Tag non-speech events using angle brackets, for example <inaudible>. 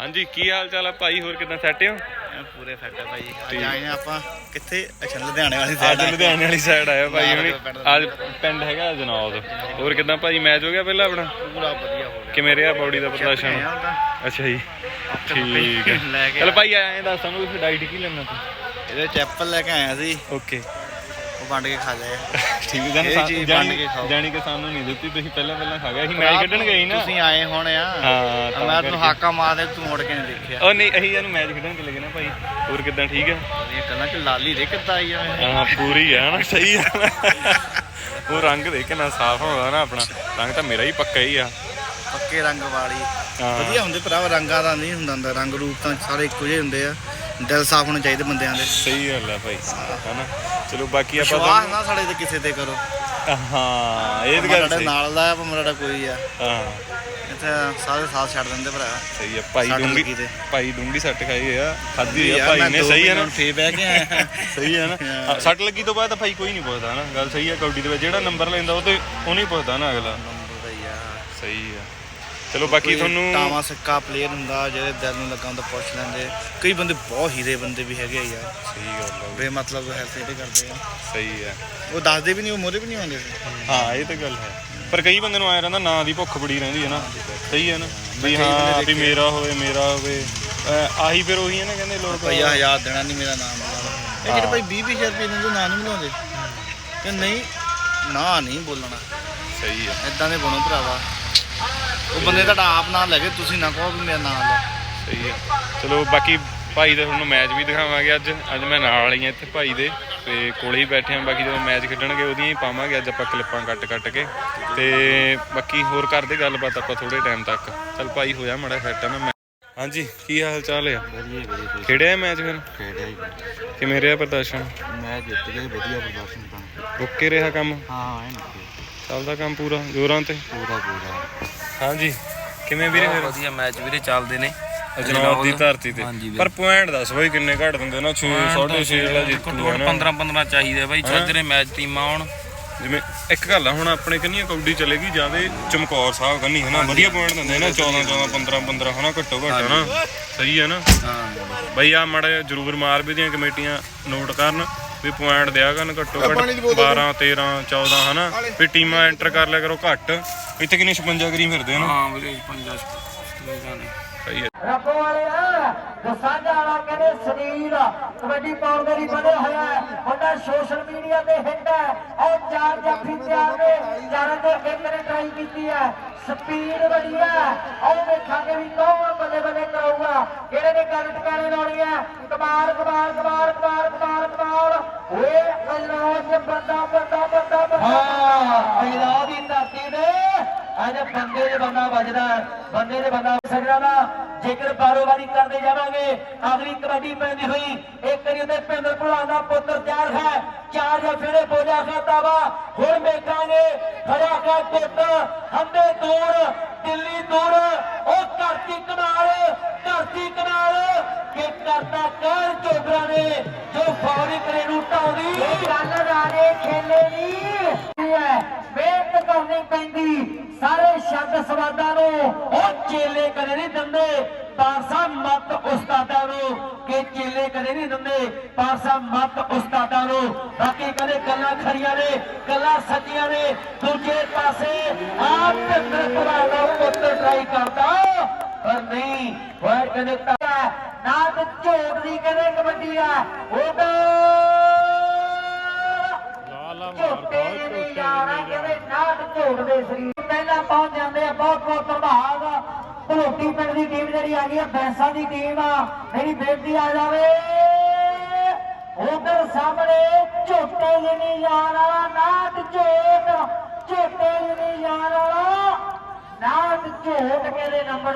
ਹਾਂਜੀ ਕੀ ਹਾਲ ਚਾਲ ਆ ਭਾਈ? ਹੋਰ ਕਿਦਾਂ? ਸੈੱਟ ਹੋ ਪੂਰੇ ਫਿੱਟ ਆ ਭਾਈ। ਅੱਜ। ਆਏ ਆ ਆਪਾਂ ਕਿੱਥੇ? ਅੱਛਾ ਲੁਧਿਆਣੇ ਵਾਲੀ ਸਾਈਡ ਲੁਧਿਆਣੇ ਵਾਲੀ ਸਾਈਡ ਆਇਆ ਭਾਈ ਹੁਣੀ। ਅੱਜ ਪਿੰਡ ਹੈਗਾ ਜਨੌਦ। ਹੋਰ ਕਿਦਾਂ ਭਾਈ? ਮੈਚ ਹੋ ਗਿਆ ਪਹਿਲਾਂ ਆਪਣਾ? ਪੂਰਾ ਵਧੀਆ ਹੋ ਗਿਆ। ਕਿਵੇਂ ਰਿਹਾ ਬੌਡੀ ਦਾ ਪ੍ਰਦਰਸ਼ਨ? ਆਏ ਆ। ਅੱਛਾ ਜੀ। ਠੀਕ ਹੈ ਚਲ ਭਾਈ ਐਂ ਦੱਸ ਸਾਨੂੰ ਤੁਸੀਂ ਡਾਈਟ ਕੀ ਲੈਣਾ ਤੂੰ? ਇਹਦੇ ਚੈਪਲ ਲੈ ਕੇ ਆਇਆ ਸੀ। ਓਕੇ ਉਹ ਵੰਡ ਕੇ ਖਾ ਲਏ <laughs> ਠੀਕ ਹੈ ਇਹ ਜਾਨੀ ਚੀਜ਼ ਵੰਡ ਕੇ ਖਾਓ। ਜਾਨੀ ਕਿ ਸਾਨੂੰ ਨਹੀਂ ਦਿੱਤੀ ਤੁਸੀਂ ਪਹਿਲਾਂ ਪਹਿਲਾਂ ਖਾ ਗਏ ਅਸੀਂ ਮੈਚ ਕੱਢਣ ਗਏ ਸੀ ਨਾ। ਤੁਸੀਂ ਆਏ ਹੁਣ ਆ। ਹਾਂ, ਤਾਂ ਮੈਂ ਤੈਨੂੰ ਕਰਕੇ। ਹਾਕਾ ਮਾਰਦੇ ਤੂੰ ਮੁੜ ਕੇ ਨਹੀਂ ਦੇਖਿਆ। ਉਹ ਨਹੀਂ ਅਸੀਂ ਇਹਨੂੰ ਮੈਚ ਖੇਡਣ ਚਲੇ ਗਏ ਨਾ ਭਾਈ। ਹੋਰ ਕਿਦਾਂ ਠੀਕ ਹੈ? ਇਹ ਕਹਿੰਦਾ ਕਿ ਲਾਲੀ ਦੇ ਕਿੱਦਾਂ ਆਈ ਆ ਹਾਂ ਪੂਰੀ ਹੈ ਨਾ ਸਹੀ ਹੈ ਉਹ ਰੰਗ ਦੇਖ ਕਿੰਨਾ ਸਾਫ਼ ਹੁੰਦਾ ਨਾ ਆਪਣਾ। ਰੰਗ ਤਾਂ ਮੇਰਾ ਹੀ ਪੱਕਾ ਹੀ ਆ। ਪੱਕੇ ਰੰਗ ਵਾਲੀ। ਹਾਂ। ਵਧੀਆ ਹੁੰਦੇ ਭਰਾ ਰੰਗਾਂ ਦਾ ਨਹੀਂ ਹੁੰਦਾ ਹੁੰਦਾ। ਰੰਗ ਰੂਪ ਤਾਂ ਸਾਰੇ ਇੱਕੋ ਜਿਹੇ ਹੁੰਦੇ ਆ। ਦਿਲ ਸਾਫ਼ ਹੋਣੇ ਚਾਹੀਦੇ ਬੰਦਿਆਂ ਦੇ। ਸਹੀ ਗੱਲ ਹੈ ਭਾਈ ਹਨਾ? ਚਲੋ ਬਾਕੀ ਆਪਾਂ ਵਿਸ਼ਵਾਸ ਨਾ ਸਾਡੇ ਤੇ ਕਿਸੇ ਤੇ ਕਰੋ। ਹਾਂ ਇਹ ਤਾਂ ਗੱਲ ਸਹੀ। ਨਾਲ ਦਾ ਆ ਭਾਵੇਂ ਤੁਹਾਡਾ ਕੋਈ ਆ। ਹਾਂ। ਇੱਥੇ ਸਾਰੇ ਸਾਥ ਛੱਡ ਦਿੰਦੇ ਭਰਾ। ਸਹੀ ਹੈ ਭਾਈ ਸੱਟ ਡੂੰਗੀ ਲੱਗੀ ਤੇ। ਭਾਈ ਡੂੰਗੀ ਸੱਟ ਖਾਈ ਆ ਖਾਦੀ ਆ ਭਾਈ ਨੇ ਸਹੀ ਹੈ ਨਾ? ਫੇਰ ਬਹਿ ਕੇ ਆਇਆ। <laughs> ਸਹੀ ਹੈ ਨਾ? ਹਾਂ, ਸੱਟ ਲੱਗੀ ਤੋਂ ਬਾਅਦ ਤਾਂ ਭਾਈ ਕੋਈ ਨਹੀਂ ਪੁੱਛਦਾ ਨਾ ਗੱਲ ਸਹੀ ਹੈ ਕਬੱਡੀ ਦੇ ਵਿੱਚ ਜਿਹੜਾ ਨੰਬਰ ਲੈਂਦਾ ਉਹ ਤੇ ਉਹ ਨਹੀਂ ਪੁੱਛਦਾ ਨਾ ਅਗਲਾ। ਨੰਬਰ ਦਾ ਹੀ ਆ ਸਹੀ ਹੈ ਚਲੋ ਬਾਕੀ ਕੋਈ ਤੁਹਾਨੂੰ ਟਾਵਾਂ ਸਿੱਕਾ ਪਲੇਅਰ ਹੁੰਦਾ ਜਿਹੜੇ ਦਿਲ ਨੂੰ ਲੱਗਾ ਹੁੰਦਾ ਪੁੱਛ ਲੈਂਦੇ। ਕਈ ਬੰਦੇ ਬਹੁਤ ਹੀਰੇ ਬੰਦੇ ਵੀ ਹੈਗੇ ਆ ਯਾਰ। ਸਹੀ ਗੱਲ ਹੈ ਬੇ ਮਤਲਬ ਹੈਲਥ ਇਹਦੇ ਕਰਦੇ ਆ। ਸਹੀ ਹੈ ਉਹ ਦੱਸਦੇ ਵੀ ਨਹੀਂ ਉਹ ਮੋਰੇ ਵੀ ਨਹੀਂ ਆਉਂਦੇ। ਹਾਂ ਇਹ ਤਾਂ ਗੱਲ ਹੈ। ਪਰ ਕਈ ਬੰਦੇ ਨੂੰ ਆਇਆ ਰਹਿੰਦਾ ਨਾਂ ਦੀ ਭੁੱਖ ਬੜੀ ਰਹਿੰਦੀ ਹੈ ਨਾ। ਸਹੀ ਹੈ ਨਾ? ਵੀ ਹਾਂ ਵੀ ਮੇਰਾ ਹੋਵੇ ਮੇਰਾ ਹੋਵੇ। ਅਹ ਆਹੀ ਫਿਰ ਉਹੀ ਹੈ ਨਾ ਕਹਿੰਦੇ ਲੋਕ। ਭਈਆ ਹਜ਼ਾਰ ਦੇਣਾ ਨਹੀਂ ਮੇਰਾ ਨਾਮ। ਇਹ ਜਿਹੜੇ ਭਾਈ 20 20000 ਰੁਪਏ ਦਿੰਦੇ ਨਾਂ ਨਹੀਂ ਮਿਲਾਉਂਦੇ ਕਿ ਨਹੀਂ ਨਾ ਨਹੀਂ ਬੋਲਣਾ। ਸਹੀ ਹੈ। ਇਦਾਂ ਦੇ ਬਣੋ ਭਰਾਵਾ। ਉਹ ਬੰਦੇ ਤੁਹਾਡਾ ਆਪ ਨਾਮ ਲੈ ਕੇ ਤੁਸੀਂ ਨਾ ਕਹੋ ਵੀ ਮੇਰਾ ਨਾਮ ਲੈ। ਸਹੀ ਹੈ। ਚਲੋ ਬਾਕੀ ਭਾਈ ਦਾ ਤੁਹਾਨੂੰ ਮੈਚ ਵੀ ਦਿਖਾਵਾਂਗੇ ਅੱਜ। ਅੱਜ ਮੈਂ ਨਾਲ ਹੀ ਆ ਇੱਥੇ ਭਾਈ ਦੇ। ਤੇ ਕੋਲੇ ਹੀ ਬੈਠੇ ਆ ਬਾਕੀ ਜਦੋਂ ਮੈਚ ਖੇਡਣਗੇ ਉਹਦੀਆਂ ਹੀ ਪਾਵਾਂਗੇ। ਅੱਜ ਆਪਾਂ ਕਲਿੱਪਾਂ ਕੱਟ ਕੱਟ ਕੇ। ਤੇ ਬਾਕੀ ਹੋਰ ਕਰਦੇ ਗੱਲਬਾਤ ਆਪਾਂ ਥੋੜੇ ਟਾਈਮ ਤੱਕ। ਚਲ ਭਾਈ ਹੋਇਆ ਮੜਾ ਫਿੱਟ ਆ ਨਾ ਮੈਂ ਹਾਂਜੀ ਕੀ ਹਾਲ ਚਾਲ ਆ ਖੇਡਿਆ ਮੈਚ ਫਿਰ? ਖੇਡਿਆ ਹੀ ਕਿਵੇਂ ਰਿਹਾ ਪ੍ਰਦਰਸ਼ਨ? ਮੈਂ ਜਿੱਤ ਗਿਆ ਵਧੀਆ ਪ੍ਰਦਰਸ਼ਨ ਤਾਂ। ਓਕੇ ਰਿਹਾ ਕੰਮ? ਹਾਂ ਐਨ ਚੱਲਦਾ ਕੰਮ ਪੂਰਾ ਜੋਰਾਂ ਤੇ? ਪੂਰਾ ਪੂਰਾ। ਹਾਂਜੀ। ਕਿਵੇਂ ਵੀਰੇ ਫਿਰ? ਵਧੀਆ ਮੈਚ ਵੀਰੇ ਚੱਲਦੇ ਨੇ। ਜਨਾਬ ਦੀ ਧਰਤੀ ਤੇ। ਪਰ ਪੁਆਇੰਟ ਦੱਸ ਬਈ ਕਿੰਨੇ ਘੱਟ ਦਿੰਦੇ ਨਾ 6 6.5 ਵਾਲਾ ਜਿੱਤੂ ਹੈ ਨਾ। 15 15 ਚਾਹੀਦੇ ਬਾਈ ਚੱਜਰੇ ਮੈਚ ਟੀਮਾਂ ਆਉਣ। ਜਿਵੇਂ ਇੱਕ ਗੱਲ ਆ ਹੁਣ ਆਪਣੇ ਕੰਨੀਆਂ ਕਬੱਡੀ ਚਲੇਗੀ ਜਿਆਦੇ ਚਮਕੌਰ ਸਾਹਿਬ ਕੰਨੀ ਹੈ ਨਾ ਵਧੀਆ ਪੁਆਇੰਟ ਦਿੰਦੇ ਨੇ 14 14 15 15 ਹਨਾ? ਘੱਟੋ ਘੱਟ ਹਨਾ? ਸਹੀ ਹੈ ਨਾ? ਹਾਂ। ਬਈ ਆ ਮੜਾ ਜਰੂਰ ਮਾਰ ਵੀ ਦੀਆਂ ਕਮੇਟੀਆਂ ਨੋਟ ਕਰਨ। ਵੀ ਪੁਆਇੰਟ ਦਿਆ ਕਰਨ ਘੱਟੋ ਘੱਟ 12 13 14 ਹਨਾ? ਵੀ ਟੀਮਾਂ ਐਂਟਰ ਕਰ ਲਿਆ ਕਰੋ ਘੱਟ। ਇੱਥੇ ਕਿੰਨੀ 56 ਕਰੀ ਫਿਰਦੇ ਹਨ ਹਾਂ ਵੀਰੇ 50 ਸਟੇਜਾਂ ਨੇ ਸਹੀ ਹੈ। ਰੱਬ ਵਾਲਿਆ ਦਸਾਂਜਾ ਵਾਲਾ ਕਹਿੰਦੇ ਸਰੀਰ ਕਬੱਡੀ ਪਾਉਣ ਦੇ ਲਈ ਬਣਿਆ ਹੋਇਆ ਹੈ ਉਹਦਾ ਸੋਸ਼ਲ ਮੀਡੀਆ ਤੇ ਹਿੱਟ ਹੈ। ਉਹ ਚਾਰ ਜਾਫੀ ਤਿਆਰ ਨੇ। ਚਾਰਾਂ ਦੇ ਇੱਕ ਨੇ ਟਰਾਈ ਕੀਤੀ ਹੈ। ਸਪੀਡ ਬੜੀ ਹੈ। ਉਹ ਵੇਖਾਂਗੇ ਵੀ ਕੌਣ ਬੱਲੇ ਬੱਲੇ ਕਰਾਊਗਾ। ਕਿਹੜੇ ਨੇ ਗੱਲ ਟਿਕਾਣੇ ਲਾਉਣੀ ਹੈ? ਕਮਾਲ ਕਮਾਲ ਕਮਾਲ ਕਮਾਲ ਕਮਾਲ ਕਮਾਲ ਬੰਦਾ ਬੰਦਾ ਬੰਦਾ ਹਾਂ ਅਜਨਾਜ ਦੀ ਧਰਤੀ ਤੇ। ਅੱਜ ਬੰਦੇ ਦੇ ਬੰਦਾ ਵੱਜਦਾ ਬੰਦੇ ਦੇ ਬੰਦਾ ਸਜਣਾ ਦਾ ਜੇਕਰ ਬਾਰੋਬਾਰੀ ਕਰਦੇ ਜਾਵਾਂਗੇ, ਅਗਲੀ ਕਬੱਡੀ ਪੈਂਦੀ ਹੋਈ। ਇੱਕ ਵਾਰੀ ਉਹਦੇ ਪਿੰਦਰ ਭੁਲਾ ਦਾ ਪੁੱਤਰ ਤਿਆਰ ਹੈ। ਚਾਰ ਜਾਂ ਫੇਰੇ ਬੋਲਿਆ ਖਾਤਾ ਵਾ। ਹੁਣ ਵੇਖਾਂਗੇ ਖੜਾ ਕਾ ਟੁੱਟ ਹੰਦੇ ਦੂਰ, ਦਿੱਲੀ ਦੂਰ। ਉਹ ਧਰਤੀ ਕਨਾਲ ਧਰਤੀ ਕਨਾਲ। ਕਿ ਕਰਤਾ ਕਰ ਚੋਬਰਾ ਨੇ। ਜੋ ਫੌਰੀ ਕਰੇ ਨੂੰ ਢਾਉਂਦੀ ਗੱਲ ਰਾਣੇ ਖੇਲੇ ਨਹੀਂ ਹੈ? ਮਿਹਨਤ ਕਰਨੀ ਪੈਂਦੀ। ਸਾਰੇ ਸ਼ਬਦ ਸਵਾਦਾਂ ਨੂੰ। ਉਹ ਚੇਲੇ ਕਦੇ ਨਹੀਂ ਦਿੰਦੇ। ਪਾਸਾ ਮਤ ਉਸਤਾਦਾਂ ਨੂੰ। ਕਿ ਚੇਲੇ ਕਦੇ ਨਹੀਂ ਦਿੰਦੇ। ਪਾਸਾ ਮਤ ਉਸਤਾਦਾਂ ਨੂੰ। ਬਾਕੀ ਕਦੇ ਗੱਲਾਂ ਖਰੀਆਂ ਨੇ ਗੱਲਾਂ ਸੱਚੀਆਂ ਨੇ। ਦੂਜੇ ਪਾਸੇ ਆਪ ਤੇ ਭਰਾ ਦਾ ਪੁੱਤਰ ਟਰਾਈ ਕਰਦਾ। ਪਰ ਨਹੀਂ ਹੋਇਆ ਕਹਿੰਦੇ ਤਾਂ ਨਾ ਤੇ ਝੋਟ ਦੀ ਕਹਿੰਦੇ ਕਬੱਡੀ ਆ ਉਹ ਤਾਂ ਝੋਟੇ ਕਹਿੰਦੇ ਨਾਟ ਝੋਟਦੇ ਸਰੀਰ। ਪਹਿਲਾਂ ਪਹੁੰਚ ਜਾਂਦੇ ਆ ਬਹੁਤ ਬਹੁਤ ਧੰਨਵਾਦ। ਭਲੋਟੀ ਪਿੰਡ ਦੀ ਟੀਮ ਜਿਹੜੀ ਆ ਗਈ ਆ ਬੈਂਸਾਂ ਦੀ ਟੀਮ ਆ ਮੇਰੀ ਬੇਨਤੀ ਆ ਜਾਵੇ। ਉਧਰ ਸਾਹਮਣੇ ਝੋਟੇ ਜਾਣ ਵਾਲਾ ਨਾਟ ਝੋਟ। ਝੋਟੇ ਜਾਣ ਵਾਲਾ ਨਾਟ ਝੋਟ ਕਹਿੰਦੇ ਨੰਬਰ